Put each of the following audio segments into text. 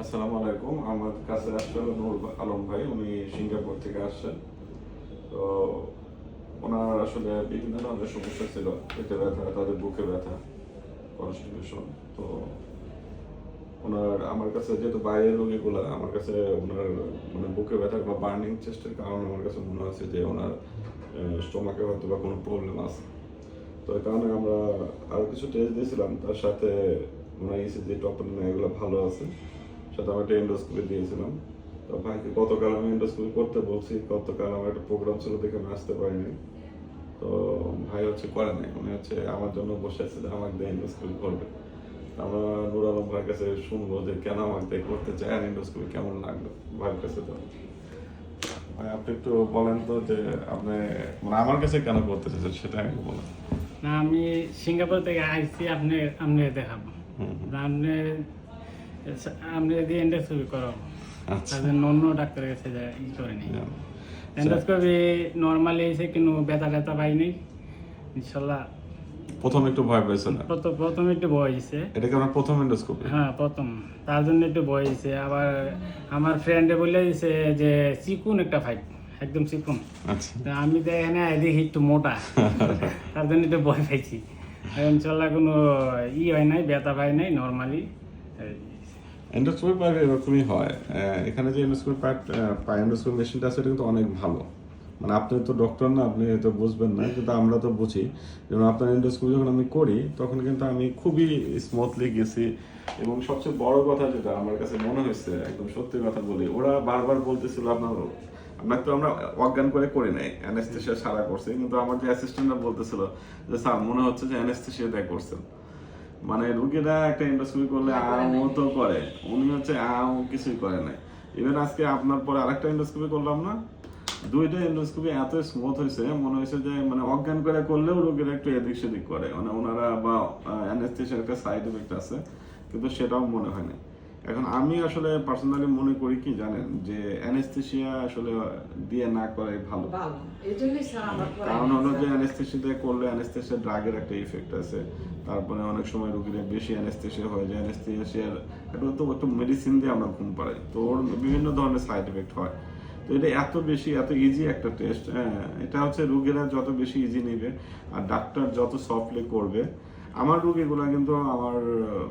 আসসালামু আলাইকুম। আমার কাছে আসছিল নূর আলম ভাই, উনি সিঙ্গাপুর থেকে আসছেন। তো ওনার আসলে বিভিন্ন ধরনের সমস্যা ছিল, পেটে ব্যথা, তাদের বুকে ব্যথা কনস্টিটিউশন তো ওনার, আমার কাছে যেহেতু বাইরের রোগীগুলো, আমার কাছে ওনার মানে বুকে ব্যথা বা বার্নিং চেস্টের কারণে আমার কাছে মনে হচ্ছে যে ওনার স্টোমাকে হয়তো বা কোনো প্রবলেম আছে। তো এই কারণে আমরা আরও কিছু টেস্ট দিয়েছিলাম। তার সাথে ওনার ইসিজি টপলিন এগুলো ভালো আছে। সাথে আমি একটা এন্ডোস্কোপি দিয়েছিলাম। তো ভাইকে গতকাল আমি এন্ডোস্কোপি করতে বলছি গতকাল আমার একটা প্রোগ্রাম ছিল দেখে আমি আসতে পারিনি। তো ভাই হচ্ছে করে নাই উনি হচ্ছে আমার জন্য বসে আছে যে আমাকে দিয়ে এন্ডোস্কোপি করবে আমরা নুর আলম ভাইয়ের কাছে শুনব যে কেন আমাকে দিয়ে করতে চায় আর এন্ডোস্কোপি কেমন লাগল ভাইয়ের কাছে তো। ভাই আপনি একটু বলেন তো যে আপনি মানে আমার কাছে কেন করতে চাইছেন সেটা আমি বলেন। না আমি সিঙ্গাপুর থেকে আইছি আপনি আপনি দেখাবো। আপনি আপনি দিয়ে এন্ডোস্কোপি করাবো তার জন্য অন্য ডাক্তারের কাছে ই. এন্ডোস্কোপি নর্মালি এসে কিন্তু ব্যথা ট্যাথা পাই নাই ইনশাল্লাহ প্রথম একটু ভয় প্রথম একটু ভয় হয়েছে এটা কি আমার প্রথম এন্ডোস্কোপি হ্যাঁ প্রথম। তার জন্য একটু ভয় হয়েছে আবার আমার ফ্রেন্ডে বলে দিছে যে চিকুন একটা ফাইট একদম চিকুন। আচ্ছা। আমি তো এখানে দেখি একটু মোটা। তার জন্য একটু ভয় পাইছি। ইনশাল্লাহ কোনো ই হয় নাই ব্যথা পাই নাই নর্মালি এন্ডোস্কোপি পাইপ এরকমই হয়। এখানে যে এন্ডোস্কোপি পাইপ পাই এন্ডোস্কোপি মেশিনটা আছে, এটা কিন্তু অনেক ভালো। মানে আপনি তো ডক্টর না, আপনি তো বুঝবেন না, কিন্তু আমরা তো বুঝি। যেমন আপনার এন্ডোস্কোপি যখন আমি করি, তখন কিন্তু আমি খুবই স্মুথলি গেছি। এবং সবচেয়ে বড় কথা যেটা আমার কাছে মনে হয়েছে, একদম সত্যি কথা বলি, ওরা বারবার বলতেছিল, আপনার, আপনাকে তো আমরা অজ্ঞান করে করি নাই অ্যানেস্থেশিয়া সারা করছি। কিন্তু আমার যে অ্যাসিস্ট্যান্টরা বলতেছিল, যে স্যার, মনে হচ্ছে যে অ্যানেস্থেশিয়া দেয় করছেন। মানে রুগীরা একটা ইন্ডাস্ট্রি করলে আমও তো করে। উনি হচ্ছে আম কিছুই করে নাই। ইভেন আজকে আপনার পরে আরেকটা ইন্ডাস্ট্রি করলাম না? দুইটা ইন্ডোস্কোপি এত স্মুথ হয়েছে মনে হয়েছে যে মানে অজ্ঞান করে করলেও রোগীরা একটু এদিক সেদিক করে। মানে ওনারা বা অ্যানেস্থেশিয়ার একটা সাইড এফেক্ট আছে কিন্তু সেটাও মনে হয় না এখন আমি আসলে পার্সোনালি মনে করি কি জানেন যে অ্যানেস্থেশিয়া আসলে দিয়ে না করাই ভালো। কারণ হলো যে অ্যানেস্থেসিতে করলে অ্যানেস্থেসিয়া ড্রাগের একটা ইফেক্ট আছে। তারপরে অনেক সময় রোগীরা বেশি অ্যানেস্থেসিয়া হয়ে যায় অ্যানেস্থেসিয়ার একটা তো একটু মেডিসিন দিয়ে আমরা ঘুম পাড়াই। তো ওর বিভিন্ন ধরনের সাইড এফেক্ট হয়। তো এটা এত বেশি এত ইজি একটা টেস্ট হ্যাঁ এটা হচ্ছে রোগীরা যত বেশি ইজি নেবে আর ডাক্তার যত সফটলি করবে আমার রোগীগুলো কিন্তু আমার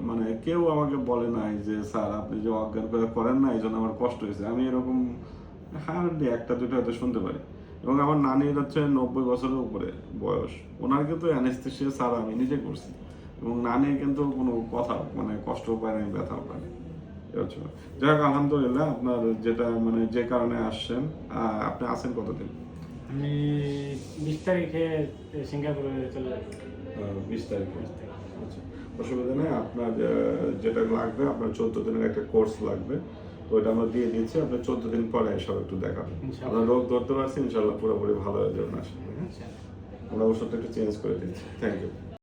মানে কেউ আমাকে বলে নাই যে, স্যার, আপনি যে অজ্ঞান করে করেন না এই জন্য আমার কষ্ট হয়েছে। আমি এরকম হার্ডলি একটা দুটো হয়তো শুনতে পারি। এবং আমার নানির হচ্ছে নব্বই বছরের উপরে বয়স। ওনার কিন্তু অ্যানেস্থেশিয়া আমি নিজে করছি। এবং নানি কিন্তু কোনো কথা মানে কষ্ট পায় না ব্যথাও পায় না এই হচ্ছে ব্যাপার। যাই হোক, আলহামদুলিল্লাহ, আপনার যেটা মানে যে কারণে আসছেন আপনি আছেন কতদিন? আমি বিশ তারিখে সিঙ্গাপুরে চলে যাই বিশ তারিখে আচ্ছা। অসুবিধা নেই আপনার যেটা লাগবে আপনার চোদ্দ দিনের একটা কোর্স লাগবে তো ওইটা আমরা দিয়ে দিচ্ছি আপনার চোদ্দ দিন পরে সব একটু দেখাবেন। আপনার রোগ ধরতে পারছি ইনশাল্লাহ পুরোপুরি ভালো হয়ে যাবেন আসলে আমরা ওষুধটা একটু চেঞ্জ করে দিচ্ছি। Thank you